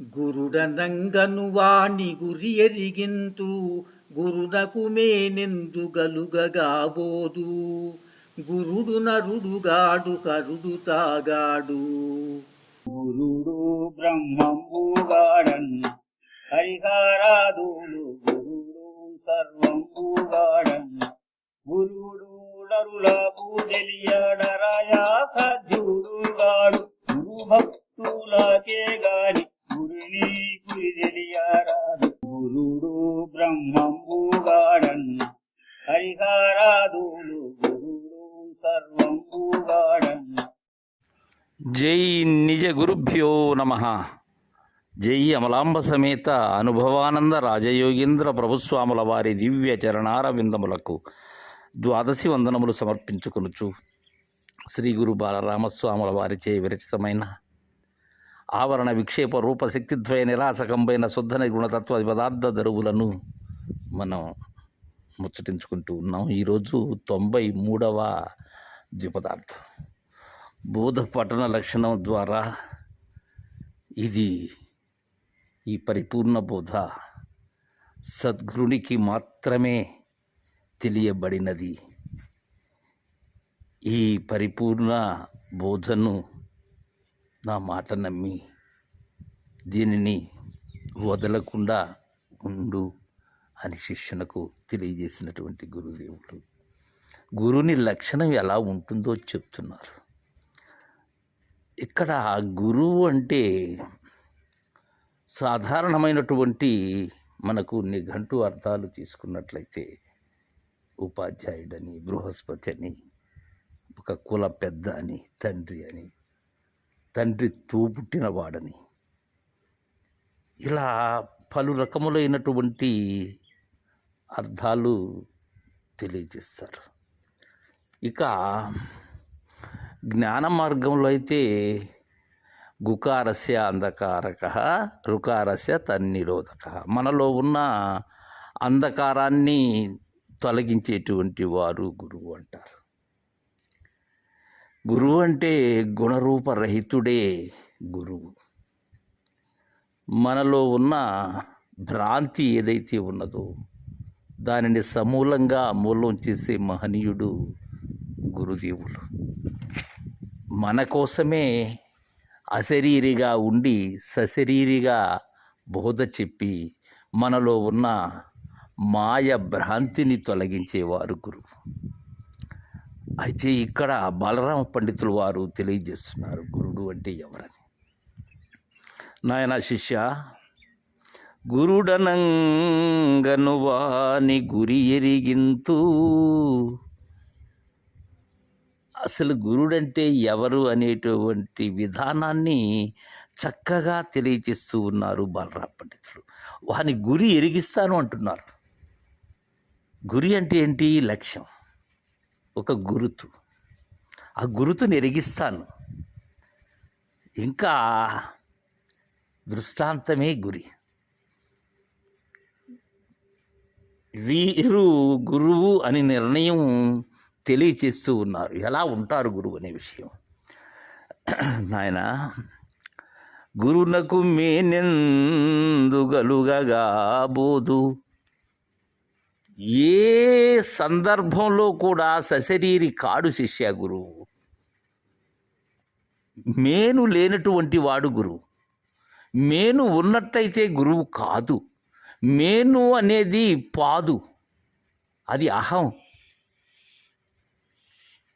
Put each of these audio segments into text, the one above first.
గురుడనంగను వాణి గురి ఎరిగింతు గురునకు మేనెందు గలుగగాబోదు గురుడు నరుడుగాడు కరుడు తాగాడు గురుడు బ్రహ్మంబుగాడన్న గురుభ్యో నమ. జై అమలాంబ సమేత అనుభవానంద రాజయోగీంద్ర ప్రభుస్వాముల వారి దివ్య చరణార విందములకు ద్వాదశి వందనములు సమర్పించుకొనుచు శ్రీ గురు బాలరామస్వాముల వారిచే విరచితమైన ఆవరణ విక్షేప రూప శక్తిద్వయ నిరాసకంపైన శుద్ధ నిర్గుణతత్వ పదార్థ దరువులను మనం ముచ్చటించుకుంటూ ఉన్నాం. ఈరోజు తొంభై మూడవ ద్విపదార్థం. బోధ పఠన లక్షణం ద్వారా ఇది ఈ పరిపూర్ణ బోధ. సద్గురునికి మాత్రమే తెలియబడినది. ఈ పరిపూర్ణ బోధను నా మాట నమ్మి దీనిని వదలకుండా ఉండు అని శిష్యునకు తెలియజేసినటువంటి గురుదేవులు. గురుని లక్షణం ఎలా ఉంటుందో చెప్తున్నారు. ఇక్కడ గురువు అంటే సాధారణమైనటువంటి మనకు నిఘంటు అర్థాలు తీసుకున్నట్లయితే ఉపాధ్యాయుడని బృహస్పతి అని ఒక కుల పెద్ద అని తండ్రి అని తండ్రి తూపుట్టినవాడని ఇలా పలు రకములైనటువంటి అర్థాలు తెలియజేస్తారు. ఇక జ్ఞాన మార్గంలో అయితే గుకారస్య అంధకారక రుకారస్య తన్నిరోధక. మనలో ఉన్న అంధకారాన్ని తొలగించేటువంటి వారు గురువు అంటారు. గురువు అంటే గుణరూపరహితుడే గురువు. మనలో ఉన్న భ్రాంతి ఏదైతే ఉన్నదో దానిని సమూలంగా మూలం చేసే మహనీయుడు గురుదేవులు మన కోసమే అశరీరిగా ఉండి సశరీరిగా బోధ చెప్పి మనలో ఉన్న మాయ భ్రాంతిని తొలగించేవారు గురువు. అయితే ఇక్కడ బలరామ పండితులు వారు తెలియజేస్తున్నారు గురుడు అంటే ఎవరని. నాయన శిష్య గురుడనంగను వాని గురి ఎరిగింతూ అసలు గురుడంటే ఎవరు అనేటువంటి విధానాన్ని చక్కగా తెలియజేస్తూ ఉన్నారు బలరాం పండితులు వాని గురి ఎరిగిస్తాను అంటున్నారు. గురి అంటే ఏంటి? లక్ష్యం. ఒక గురుతు. ఆ గురుతుని ఎరిగిస్తాను. ఇంకా దృష్టాంతమే గురి. వీరు గురువు అని నిర్ణయం తెలియచేస్తూ ఉన్నారు. ఎలా ఉంటారు గురువు అనే విషయం. నాయన గురునకు మేనెందుగలుగగా బోధు ఏ సందర్భంలో కూడా సశరీరి కాడు శిష్య గురువు? మేను లేనటువంటి వాడు గురువు. మేను ఉన్నట్టయితే గురువు కాదు. మేను అనేది పాదు. అది అహం.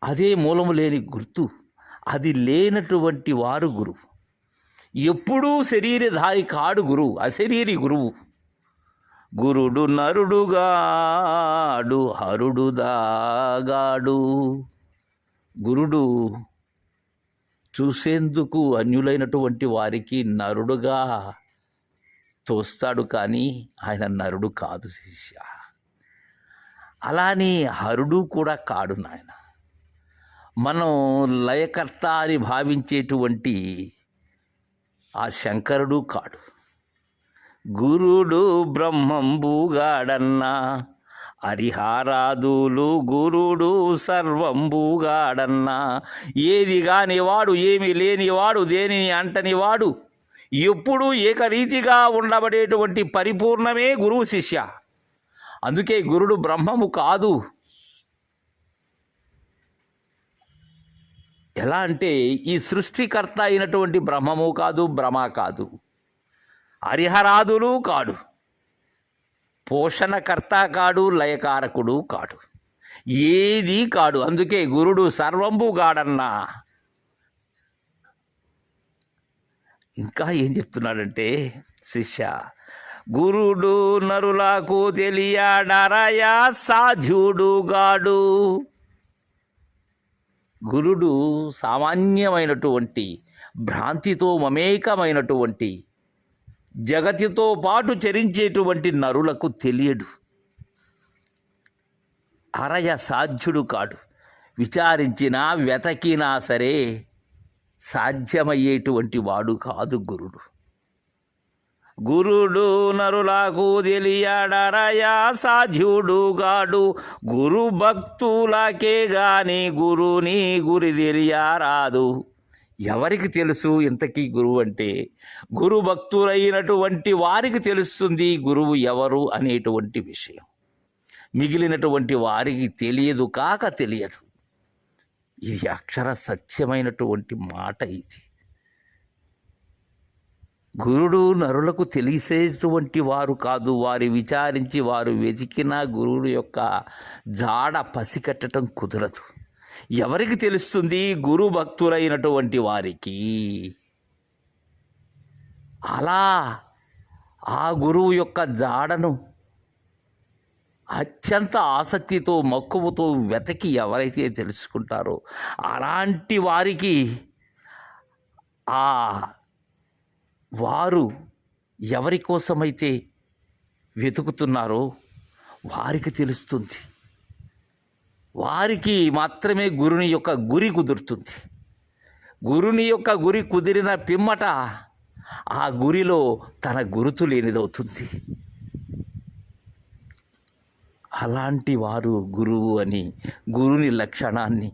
అదే మూలము లేని గుర్తు అది లేనటువంటి వారు గురువు. ఎప్పుడూ శరీరధారి కాడు గురువు అశరీరి గురువు. గురుడు నరుడుగాడు హరుడు దాగాడు. గురుడు చూసేందుకు అన్యులైనటువంటి వారికి నరుడుగా తోస్తాడు కానీ ఆయన నరుడు కాదు శిష్య. అలానే హరుడు కూడా కాడు నాయన. మనం లయకర్త అని భావించేటువంటి ఆ శంకరుడు కాడు. గురుడు బ్రహ్మంబుగాడన్నా హరిహారాదులు గురుడు సర్వంబుగాడన్నా ఏది కానివాడు ఏమి లేనివాడు దేనిని అంటనివాడు ఎప్పుడూ ఏకరీతిగా ఉండబడేటువంటి పరిపూర్ణమే గురువు శిష్య. అందుకే గురుడు బ్రహ్మము కాదు. ఎలా అంటే ఈ సృష్టికర్త అయినటువంటి బ్రహ్మము కాదు భ్రమ కాదు. హరిహరాదులు కాడు. పోషణకర్త కాడు లయకారకుడు కాడు. ఏది కాడు. అందుకే గురుడు సర్వంబు గాడన్నా. ఇంకా ఏం చెప్తున్నాడంటే శిష్య గురుడు నరులకు తెలియడరయా సాధ్యుడు గాడు. గురుడు సామాన్యమైనటువంటి భ్రాంతితో మమేకమైనటువంటి జగతితో పాటు చరించేటువంటి నరులకు తెలియడు. అరయ సాధ్యుడు కాడు. విచారించినా వెతకినా సరే సాధ్యమయ్యేటువంటి వాడు కాదు గురుడు. గురుడు నరులకు తెలియడరయా సాధ్యుడు గాడు. గురు భక్తులకే గాని గురుని గురి తెలియరాదు. ఎవరికి తెలుసు ఇంతకీ గురువు అంటే? గురు భక్తులైనటువంటి వారికి తెలుస్తుంది గురువు ఎవరు అనేటువంటి విషయం. మిగిలినటువంటి వారికి తెలియదు కాక తెలియదు. ఇది అక్షర సత్యమైనటువంటి మాట ఇది. గురుడు నరులకు తెలిసేటువంటి వారు కాదు. వారి విచారించి వారు వెతికిన గురువుడు యొక్క జాడ పసికట్టడం కుదరదు. ఎవరికి తెలుస్తుంది? గురు భక్తులైనటువంటి వారికి. అలా ఆ గురువు యొక్క జాడను అత్యంత ఆసక్తితో మక్కువతో వెతకి ఎవరైతే తెలుసుకుంటారో అలాంటి వారికి ఆ వారు ఎవరి కోసమైతే వెతుకుతున్నారో వారికి తెలుస్తుంది. వారికి మాత్రమే గురుని యొక్క గురి కుదురుతుంది. గురుని యొక్క గురి కుదిరిన పిమ్మట ఆ గురిలో తన గురుతు లేనిదవుతుంది. అలాంటి వారు గురువు అని గురుని లక్షణాన్ని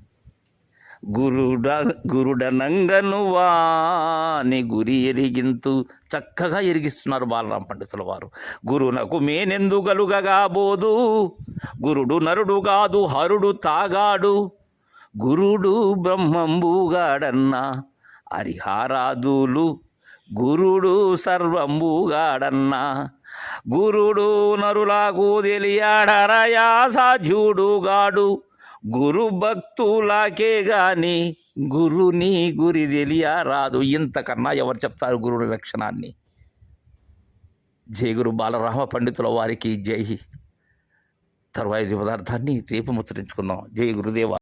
గురుడ గురుడనంగను వాని గురి ఎరిగింతు చక్కగా ఎరిగిస్తున్నారు బాలరాం పండితుల వారు. గురునకు మేనెందుగలుగగా బోదు? గురుడు నరుడు కాదు హరుడు తాగాడు. గురుడు బ్రహ్మంబుగాడన్నా హరిహారాదులు గురుడు సర్వంబుగాడన్నా గురుడు నరులాగు తెలియాడరయా సాధ్యుడుగాడు గాడు. గురు భక్తులాకే గాని గురుని గురి తెలియరాదు. ఇంతకన్నా ఎవరు చెప్తారు గురుని లక్షణాన్ని జై గురు బాలరామ పండితుల వారికి జై. తరువాయి పదార్థాన్ని రేపు ముచ్చరించుకుందాం. జై గురుదేవ.